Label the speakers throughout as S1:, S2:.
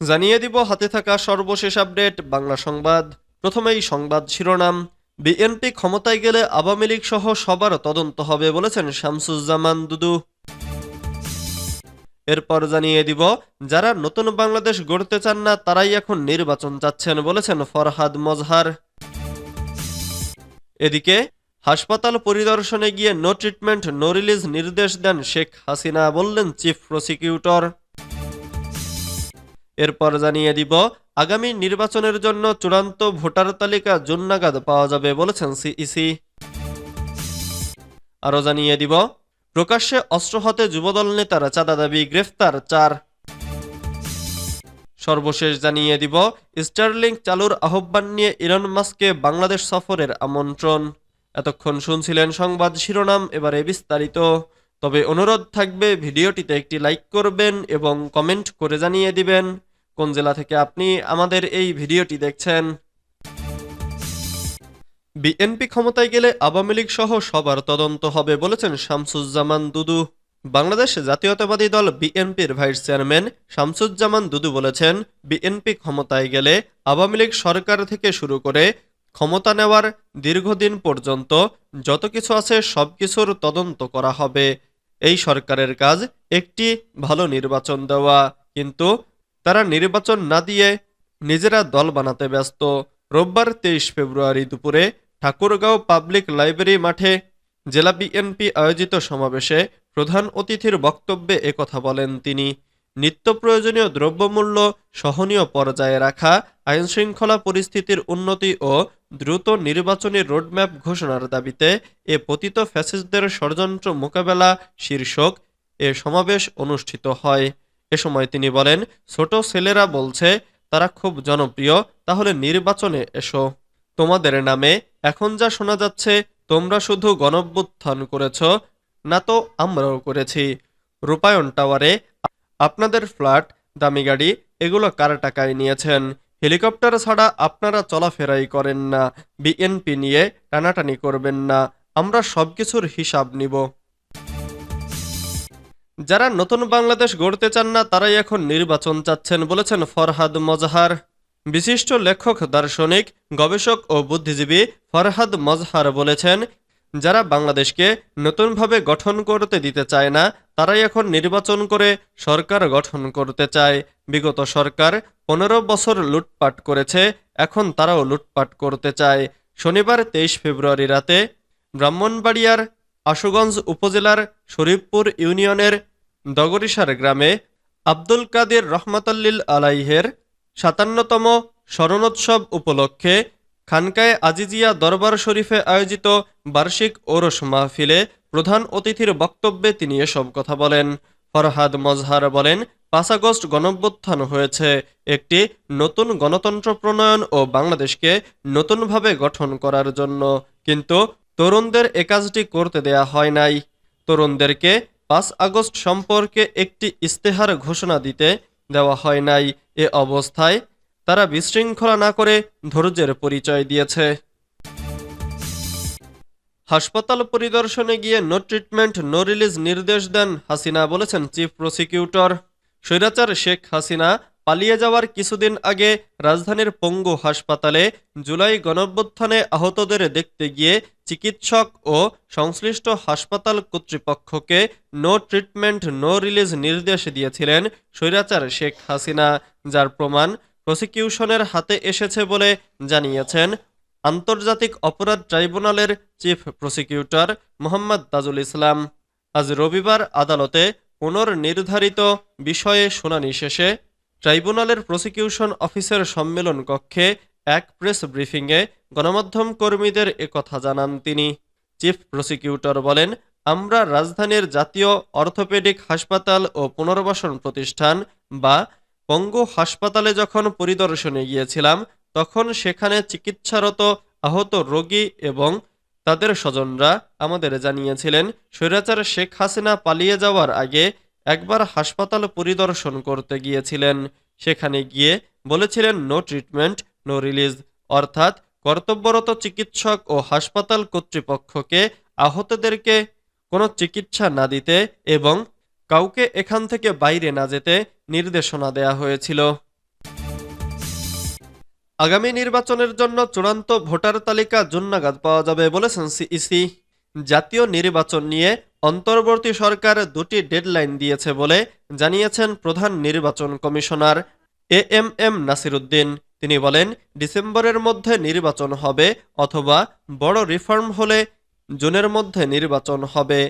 S1: জানিয়ে দিব হাতে থাকা সর্বশেষ আপডেট, বাংলা সংবাদ। প্রথমেই সংবাদ শিরোনাম। বিএনপি ক্ষমতায় গেলে আওয়ামী লীগ সহ সবার তদন্ত হবে বলেছেন শামসুজ্জামান দুদু। এরপর জানিয়ে দিব, যারা নতুন বাংলাদেশ গড়তে চান না, তারাই এখন নির্বাচন চাচ্ছেন বলেছেন ফরহাদ মজহার। এদিকে, হাসপাতাল পরিদর্শনে গিয়ে নো ট্রিটমেন্ট নো রিলিজ নির্দেশ দেন শেখ হাসিনা বললেন চিফ প্রসিকিউটর এরপর জানিয়ে দিব, আগামী নির্বাচনের জন্য চূড়ান্ত ভোটার তালিকা জুন নাগাদ পাওয়া যাবে বলেছেন সিইসি। আরও জানিয়ে দিব, প্রকাশ্যে অস্ত্র হাতে যুবদল নেতার চাঁদা দাবি, গ্রেফতার চার। সর্বশেষ জানিয়ে দিব, স্টারলিংক চালুর আহ্বান নিয়ে ইলন মাস্ককে বাংলাদেশ সফরের আমন্ত্রণ। এতক্ষণ শুনছিলেন সংবাদ শিরোনাম, এবারে বিস্তারিত। তবে অনুরোধ থাকবে, ভিডিওটিতে একটি লাইক করবেন এবং কমেন্ট করে জানিয়ে দিবেন। কোন জেলা থেকে আপনি আমাদের এই ভিডিওটি দেখছেন? বিএনপি ক্ষমতায় গেলে আওয়ামী লীগ সহ সবার তদন্ত হবে বলেছেন শামসুজ্জামান দুদু। বাংলাদেশ জাতীয়তাবাদী দল বিএনপির ভাইস চেয়ারম্যান শামসুজ্জামান দুদু বলেছেন, বিএনপি ক্ষমতায় গেলে আওয়ামী লীগ সরকার থেকে শুরু করে ক্ষমতা নেওয়ার দীর্ঘদিন পর্যন্ত যত কিছু আছে সব কিছুর তদন্ত করা হবে। এই সরকারের কাজ একটি ভালো নির্বাচন দেওয়া। কিন্তু তারা নির্বাচন না দিয়ে নিজেরা দল বানাতে ব্যস্ত। রোববার তেইশ ফেব্রুয়ারি দুপুরে ঠাকুরগাঁও পাবলিক লাইব্রেরি মাঠে জেলা বিএনপি আয়োজিত সমাবেশে প্রধান অতিথির বক্তব্যে একথা বলেন তিনি। নিত্য প্রয়োজনীয় দ্রব্যমূল্য, সহনীয় পর্যায়ে রাখা, আইনশৃঙ্খলা পরিস্থিতির উন্নতি ও দ্রুত নির্বাচনী রোডম্যাপ ঘোষণার দাবিতে এ পতিত ফ্যাসিস্টদের ষড়যন্ত্র মোকাবেলা শীর্ষক এ সমাবেশ অনুষ্ঠিত হয়। এ সময় তিনি বলেন, ছোট ছেলেরা বলছে, তারা খুব জনপ্রিয়, তাহলে নির্বাচনে এসো। তোমাদের নামে এখন যা শোনা যাচ্ছে, তোমরা শুধু গণভ্যুত্থান করেছ, না তো আমরাও করেছি। রূপায়ণ টাওয়ারে আপনাদের ফ্ল্যাট, দামি গাড়ি, এগুলো কার টাকায় নিয়েছেন? হেলিকপ্টার ছাড়া আপনারা চলাফেরাই করেন না। বিএনপি নিয়ে টানাটানি করবেন না। আমরা সবকিছুর হিসাব নিব। যারা নতুন বাংলাদেশ গড়তে চান না, তারাই এখন নির্বাচন চাচ্ছেন বলেছেন ফরহাদ মজহার। বিশিষ্ট লেখক, দার্শনিক, গবেষক ও বুদ্ধিজীবী ফরহাদ মজহার বলেছেন, যারা বাংলাদেশকে নতুনভাবে গঠন করতে দিতে চায় না, তারাই এখন নির্বাচন করে সরকার গঠন করতে চায়। বিগত সরকার পনেরো বছর লুটপাট করেছে, এখন তারাও লুটপাট করতে চায়। শনিবার তেইশ ফেব্রুয়ারি রাতে ব্রাহ্মণবাড়িয়ার আশুগঞ্জ উপজেলার শরীফপুর ইউনিয়নের দগরিসার গ্রামে আব্দুল কাদের রহমাতাল্লিল আলাইহের সাতান্নতম স্মরণোৎসব উপলক্ষে খানকায় আজিজিয়া দরবার শরীফে আয়োজিত বার্ষিক ওরস মাহফিলে প্রধান অতিথির বক্তব্যে তিনি এসব কথা বলেন। ফরহাদ মজহার বলেন, পাঁচ আগস্ট গণভ্যুত্থান হয়েছে। একটি নতুন গণতন্ত্র প্রণয়ন ও বাংলাদেশকে নতুনভাবে গঠন করার জন্য। কিন্তু তরুণদের এ কাজটি করতে দেয়া হয় নাই। তরুণদেরকে পাঁচ আগস্ট সম্পর্কে একটি ইস্তেহার ঘোষণা দিতে দেওয়া হয় নাই। এ অবস্থায় তারা বিশৃঙ্খলা না করে ধৈর্যের পরিচয় দিয়েছে। হাসপাতাল পরিদর্শনে গিয়ে নো ট্রিটমেন্ট নো রিলিজ নির্দেশ দেন হাসিনা বলেছেন চিফ প্রসিকিউটর স্বৈরাচার শেখ হাসিনা পালিয়ে যাওয়ার কিছুদিন আগে রাজধানীর পঙ্গু হাসপাতালে জুলাই গণঅভ্যুত্থানে আহতদের দেখতে গিয়ে চিকিৎসক ও সংশ্লিষ্ট হাসপাতাল কর্তৃপক্ষকে নো ট্রিটমেন্ট, নো রিলিজ নির্দেশ দিয়েছিলেন স্বৈরাচার শেখ হাসিনা, যার প্রমাণ প্রসিকিউশনের হাতে এসেছে বলে জানিয়েছেন আন্তর্জাতিক অপরাধ ট্রাইব্যুনালের চিফ প্রসিকিউটর মোহাম্মদ তাজুল ইসলাম। আজ রবিবার আদালতে পুনর্নির্ধারিত বিষয়ে শুনানি শেষে ট্রাইব্যুনালের প্রসিকিউশন অফিসের সম্মেলন কক্ষে এক প্রেস ব্রিফিংয়ে গণমাধ্যম কর্মীদের একথা জানান তিনি। চিফ প্রসিকিউটর বলেন, আমরা রাজধানীর জাতীয় অর্থোপেডিক হাসপাতাল ও পুনর্বাসন প্রতিষ্ঠান বা পঙ্গু হাসপাতালে যখন পরিদর্শনে গিয়েছিলাম, তখন সেখানে চিকিৎসারত আহত রোগী এবং তাদের স্বজনরা আমাদের জানিয়েছিলেন, স্বৈরাচার শেখ হাসিনা পালিয়ে যাওয়ার আগে একবার হাসপাতাল পরিদর্শন করতে গিয়েছিলেন। সেখানে গিয়ে বলেছিলেন নো ট্রিটমেন্ট নো রিলিজ অর্থাৎ কর্তব্যরত চিকিৎসক ও হাসপাতাল কর্তৃপক্ষকে আহতদেরকে কোনো চিকিৎসা না দিতে এবং কাউকে এখান থেকে বাইরে না যেতে নির্দেশনা দেয়া হয়েছিল। আগামী নির্বাচনের জন্য চূড়ান্ত ভোটার তালিকা জুন্নাগাদ পাওয়া যাবে বলেছেন সিইসি। জাতীয় নির্বাচন নিয়ে অন্তর্বর্তী সরকার দুটি ডেডলাইন দিয়েছে বলে জানিয়েছেন প্রধান নির্বাচন commissioner A M M Nasiruddin. তিনি বলেন, ডিসেম্বরের মধ্যে নির্বাচন হবে অথবা বড় রিফর্ম হলে জুনের মধ্যে নির্বাচন হবে।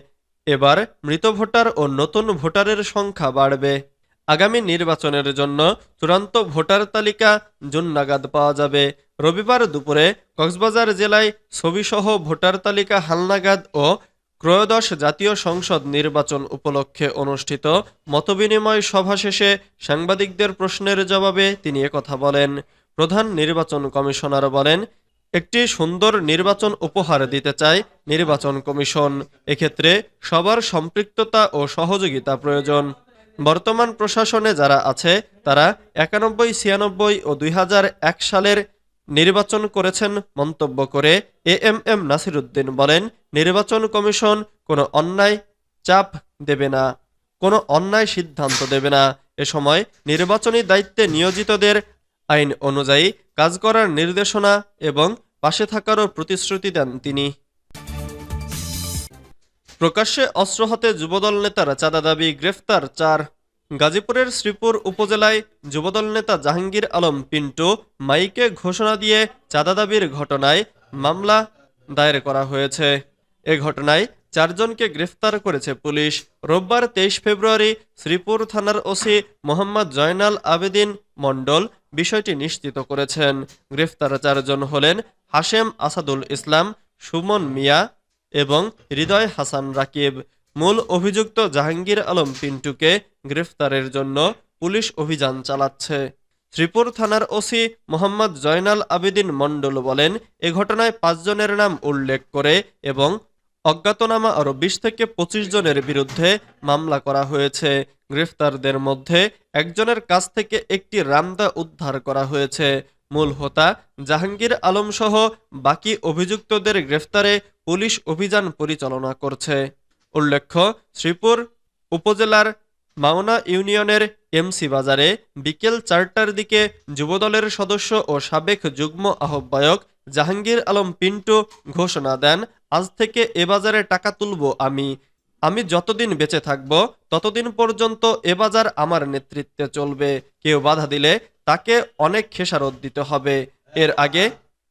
S1: এবার মৃত ভোটার ও নতুন ভোটারের সংখ্যা বাড়বে। আগামী নির্বাচনের জন্য চূড়ান্ত ভোটার তালিকা জুন নাগাদ পাওয়া যাবে। রবিবার দুপুরে কক্সবাজার জেলায় ছবিসহ ভোটার তালিকা হালনাগাদ ও ত্রয়োদশ জাতীয় সংসদ নির্বাচন উপলক্ষে অনুষ্ঠিত মতবিনিময় সভা শেষে সাংবাদিকদের প্রশ্নের জবাবে তিনি একথা বলেন, প্রধান নির্বাচন কমিশনার বলেন, একটি সুন্দর নির্বাচন উপহার দিতে চায় নির্বাচন কমিশন। এক্ষেত্রে সবার সম্পৃক্ততা ও সহযোগিতা প্রয়োজন। বর্তমান প্রশাসনে যারা আছে, তারা একানব্বই, ছিয়ানব্বই ও দুই হাজার এক সালের নির্বাচন করেছেন মন্তব্য করে এ এম এম নাসিরুদ্দিন বলেন, নির্বাচন কমিশন কোনো অন্যায় চাপ দেবে না, কোনো অন্যায় সিদ্ধান্ত দেবে না। এ সময় নির্বাচনী দায়িত্বে নিয়োজিতদের আইন অনুযায়ী কাজ করার নির্দেশনা এবং পাশে থাকারও প্রতিশ্রুতি দেন তিনি। প্রকাশ্যে অস্ত্র হাতে যুবদল নেতার চাঁদা দাবি গ্রেফতার চার গাজীপুরের শ্রীপুর উপজেলায় যুবদল নেতা জাহাঙ্গীর আলম পিন্টু মাইকে ঘোষণা দিয়ে চাঁদা দাবির ঘটনায় মামলা দায়ের করা হয়েছে। এ ঘটনায় চারজনকে গ্রেফতার করেছে পুলিশ। রোববার তেইশ ফেব্রুয়ারি শ্রীপুর থানার ওসি মোহাম্মদ জয়নাল আবেদিন মণ্ডল বিষয়টি নিশ্চিত করেছেন। গ্রেফতার চারজন হলেন হাশেম আসাদুল ইসলাম, সুমন মিয়া এবং হৃদয় হাসান রাকিব। মূল অভিযুক্ত জাহাঙ্গীর আলম পিন্টুকে গ্রেফতারের জন্য পুলিশ অভিযান চালাচ্ছে। শ্রীপুর থানার ওসি মোহাম্মদ জয়নাল আবেদিন মণ্ডল বলেন, এ ঘটনায় পাঁচজনের নাম উল্লেখ করে এবং অজ্ঞাতনামা আরও বিশ থেকে পঁচিশ জনের বিরুদ্ধে মামলা করা হয়েছে। গ্রেফতারদের মধ্যে একজনের কাছ থেকে একটি রামদা উদ্ধার করা হয়েছে। মূল হোতা জাহাঙ্গীর আলম সহ বাকি অভিযুক্তদের গ্রেফতারে পুলিশ অভিযান পরিচালনা করছে। উল্লেখ্য, শ্রীপুর উপজেলার মাওনা ইউনিয়নের এমসি বাজারে বিকেল চারটার দিকে যুবদলের সদস্য ও সাবেক যুগ্ম আহ্বায়ক জাহাঙ্গীর আলম পিন্টু ঘোষণা দেন, আজ থেকে এ বাজারে টাকা তুলব আমি। আমি যতদিন বেঁচে থাকব, ততদিন পর্যন্ত এ বাজার আমার নেতৃত্বে চলবে। কেউ বাধা দিলে তাকে অনেক খেসারত দিতে হবে। এর আগে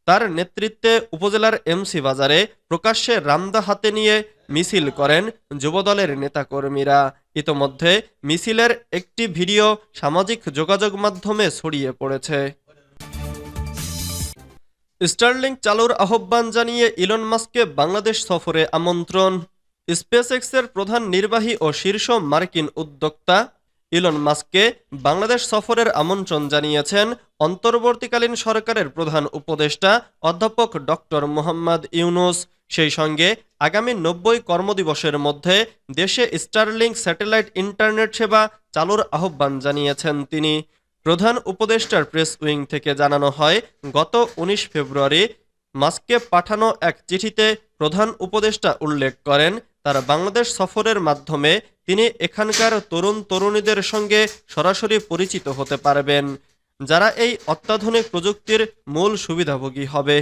S1: তার নেতৃত্বে উপজেলার এমসি বাজারে প্রকাশ্যে রামদা হাতে নিয়ে মিছিল করেন যুবদলের নেতাকর্মীরা। ইতোমধ্যে মিছিলের একটি ভিডিও সামাজিক যোগাযোগ মাধ্যমে ছড়িয়ে পড়েছে। স্টারলিংক চালুর আহ্বান জানিয়ে ইলন মাস্ককে বাংলাদেশ সফরে আমন্ত্রণ। স্পেসএক্সের প্রধান নির্বাহী ও শীর্ষ মার্কিন উদ্যোক্তা ইলন মাস্ককে বাংলাদেশ সফরের আমন্ত্রণ জানিয়েছেন অন্তর্বর্তীকালীন সরকারের প্রধান উপদেষ্টা অধ্যাপক ডক্টর মোহাম্মদ ইউনুস। সেই সঙ্গে আগামী নব্বই কর্মদিবসের মধ্যে দেশে স্টারলিংক স্যাটেলাইট ইন্টারনেট সেবা চালুর আহ্বান জানিয়েছেন তিনি। প্রধান উপদেষ্টার প্রেস উইং থেকে জানানো হয়, গত উনিশ ফেব্রুয়ারি মাস্ককে পাঠানো এক চিঠিতে প্রধান উপদেষ্টা উল্লেখ করেন, তারা বাংলাদেশ সফরের মাধ্যমে তিনি এখানকার তরুণ তরুণীদের সঙ্গে সরাসরি পরিচিত হতে পারবেন, যারা এই অত্যাধুনিক প্রযুক্তির মূল সুবিধাভোগী হবে।